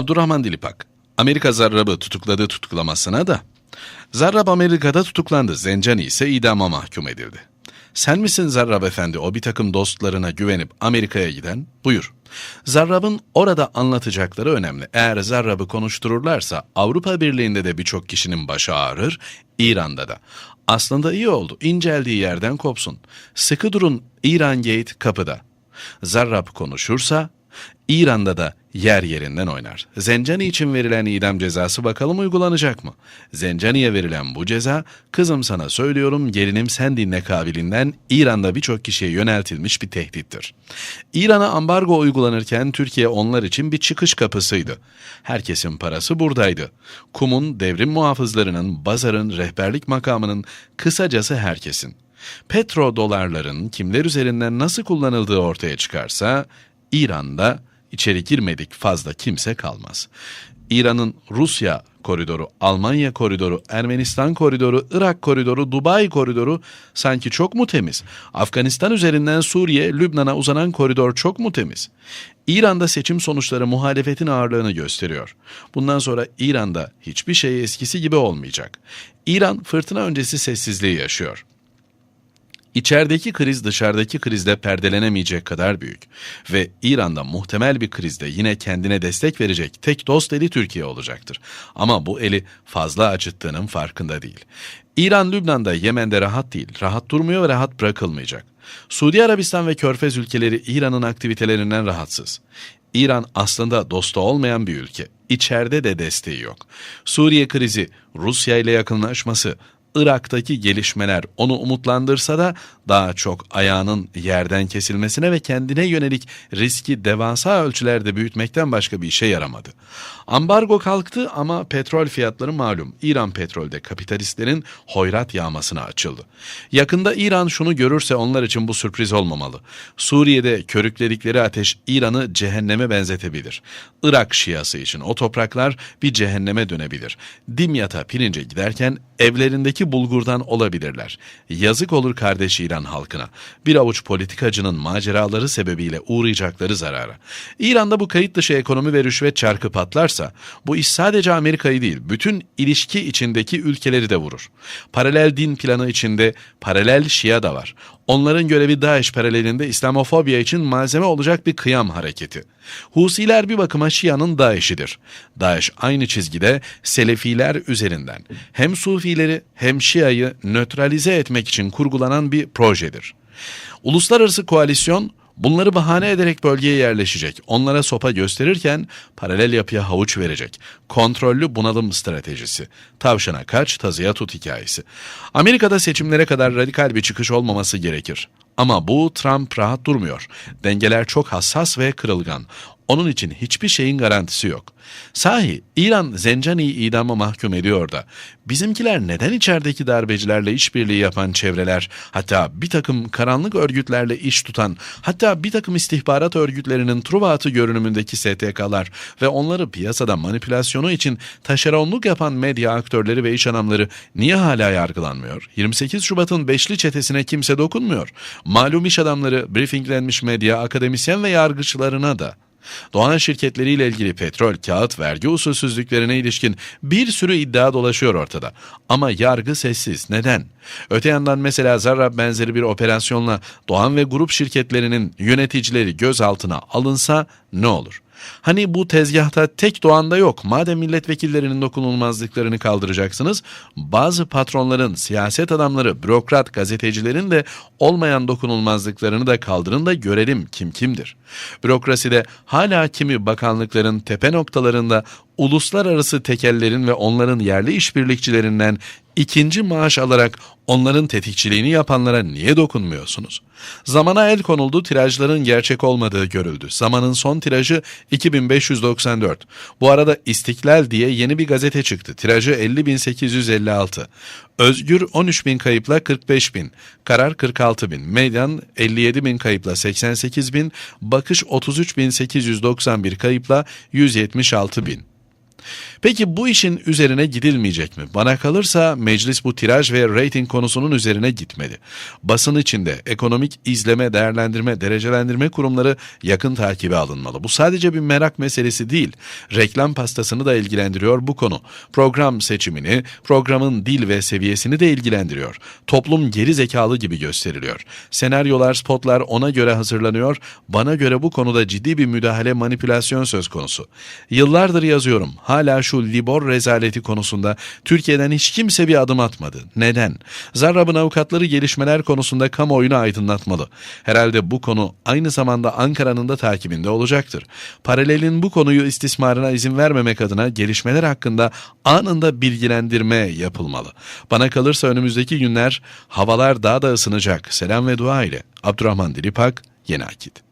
Abdurrahman Dilipak, Amerika Zarrab'ı tutukladı tutuklamasına da. Zarrab Amerika'da tutuklandı, Zencani ise idama mahkum edildi. Sen misin Zarrab Efendi o bir takım dostlarına güvenip Amerika'ya giden? Buyur. Zarrab'ın orada anlatacakları önemli. Eğer Zarrab'ı konuştururlarsa Avrupa Birliği'nde de birçok kişinin başı ağrır, İran'da da. Aslında iyi oldu, inceldiği yerden kopsun. Sıkı durun, İran Gate kapıda. Zarrab konuşursa İran'da da yer yerinden oynar. Zencani için verilen idam cezası bakalım uygulanacak mı? Zencani'ye verilen bu ceza, kızım sana söylüyorum gelinim sen dinle kabilinden İran'da birçok kişiye yöneltilmiş bir tehdittir. İran'a ambargo uygulanırken Türkiye onlar için bir çıkış kapısıydı. Herkesin parası buradaydı. Kum'un, devrim muhafızlarının, Bazar'ın, rehberlik makamının, kısacası herkesin. Petro dolarların kimler üzerinden nasıl kullanıldığı ortaya çıkarsa, İran'da içeri girmedik fazla kimse kalmaz. İran'ın Rusya koridoru, Almanya koridoru, Ermenistan koridoru, Irak koridoru, Dubai koridoru sanki çok mu temiz? Afganistan üzerinden Suriye, Lübnan'a uzanan koridor çok mu temiz? İran'da seçim sonuçları muhalefetin ağırlığını gösteriyor. Bundan sonra İran'da hiçbir şey eskisi gibi olmayacak. İran fırtına öncesi sessizliği yaşıyor. İçerideki kriz dışarıdaki krizle perdelenemeyecek kadar büyük ve İran'da muhtemel bir krizde yine kendine destek verecek tek dost eli Türkiye olacaktır. Ama bu eli fazla acıttığının farkında değil. İran Lübnan'da Yemen'de rahat değil, rahat durmuyor ve rahat bırakılmayacak. Suudi Arabistan ve Körfez ülkeleri İran'ın aktivitelerinden rahatsız. İran aslında dostu olmayan bir ülke. İçeride de desteği yok. Suriye krizi, Rusya ile yakınlaşması, Irak'taki gelişmeler onu umutlandırsa da daha çok ayağının yerden kesilmesine ve kendine yönelik riski devasa ölçülerde büyütmekten başka bir işe yaramadı. Ambargo kalktı ama petrol fiyatları malum. İran petrolde kapitalistlerin hoyrat yağmasına açıldı. Yakında İran şunu görürse onlar için bu sürpriz olmamalı. Suriye'de körükledikleri ateş İran'ı cehenneme benzetebilir. Irak şiası için o topraklar bir cehenneme dönebilir. Dimyat'a pirince giderken evlerindeki bulgurdan olabilirler. Yazık olur kardeş İran halkına. Bir avuç politikacının maceraları sebebiyle uğrayacakları zarara. İran'da bu kayıt dışı ekonomi ve rüşvet çarkı patlarsa bu iş sadece Amerika'yı değil bütün ilişki içindeki ülkeleri de vurur. Paralel din planı içinde paralel Şia da var. Onların görevi Daesh paralelinde İslamofobya için malzeme olacak bir kıyam hareketi. Husiler bir bakıma Şia'nın Daesh'idir. Daesh aynı çizgide Selefiler üzerinden hem Sufileri hem Şia'yı nötralize etmek için kurgulanan bir projedir. Uluslararası koalisyon Bunları bahane ederek bölgeye yerleşecek. Onlara sopa gösterirken paralel yapıya havuç verecek. Kontrollü bunalım stratejisi. Tavşana kaç, tazıya tut hikayesi. Amerika'da seçimlere kadar radikal bir çıkış olmaması gerekir. Ama bu Trump rahat durmuyor. Dengeler çok hassas ve kırılgan. Onun için hiçbir şeyin garantisi yok. Sahi İran Zencani'yi idama mahkum ediyor da bizimkiler neden içerideki darbecilerle işbirliği yapan çevreler hatta bir takım karanlık örgütlerle iş tutan hatta bir takım istihbarat örgütlerinin Truva görünümündeki STK'lar ve onları piyasada manipülasyonu için taşeronluk yapan medya aktörleri ve iş adamları niye hala yargılanmıyor? 28 Şubat'ın beşli çetesine kimse dokunmuyor. Malum iş adamları, briefinglenmiş medya, akademisyen ve yargıçlarına da. Doğan şirketleriyle ilgili petrol, kağıt, vergi usulsüzlüklerine ilişkin bir sürü iddia dolaşıyor ortada. Ama yargı sessiz. Neden? Öte yandan mesela Zarrab benzeri bir operasyonla Doğan ve grup şirketlerinin yöneticileri gözaltına alınsa ne olur? Hani bu tezgahta tek doğanda yok. Madem milletvekillerinin dokunulmazlıklarını kaldıracaksınız, bazı patronların, siyaset adamları, bürokrat, gazetecilerin de olmayan dokunulmazlıklarını da kaldırın da görelim kim kimdir. Bürokraside hala kimi bakanlıkların tepe noktalarında uluslararası tekellerin ve onların yerli işbirlikçilerinden ikinci maaş alarak onların tetikçiliğini yapanlara niye dokunmuyorsunuz? Zamana el konuldu tirajların gerçek olmadığı görüldü. Zamanın son tirajı 2594. Bu arada İstiklal diye yeni bir gazete çıktı. Tirajı 50.856. Özgür 13 bin kayıpla 45 bin. Karar 46 bin. Meydan 57 bin kayıpla 88 bin. Bakış 33 bin 891 kayıpla 176 bin. Peki bu işin üzerine gidilmeyecek mi? Bana kalırsa meclis bu tiraj ve rating konusunun üzerine gitmedi. Basın içinde ekonomik izleme, değerlendirme, derecelendirme kurumları yakın takibe alınmalı. Bu sadece bir merak meselesi değil. Reklam pastasını da ilgilendiriyor bu konu. Program seçimini, programın dil ve seviyesini de ilgilendiriyor. Toplum geri zekalı gibi gösteriliyor. Senaryolar, spotlar ona göre hazırlanıyor. Bana göre bu konuda ciddi bir müdahale, manipülasyon söz konusu. Yıllardır yazıyorum. Hala şu Libor rezaleti konusunda Türkiye'den hiç kimse bir adım atmadı. Neden? Zarrab'ın avukatları gelişmeler konusunda kamuoyunu aydınlatmalı. Herhalde bu konu aynı zamanda Ankara'nın da takibinde olacaktır. Paralelin bu konuyu istismarına izin vermemek adına gelişmeler hakkında anında bilgilendirme yapılmalı. Bana kalırsa önümüzdeki günler havalar daha da ısınacak. Selam ve dua ile. Abdurrahman Dilipak, Yeni Akit.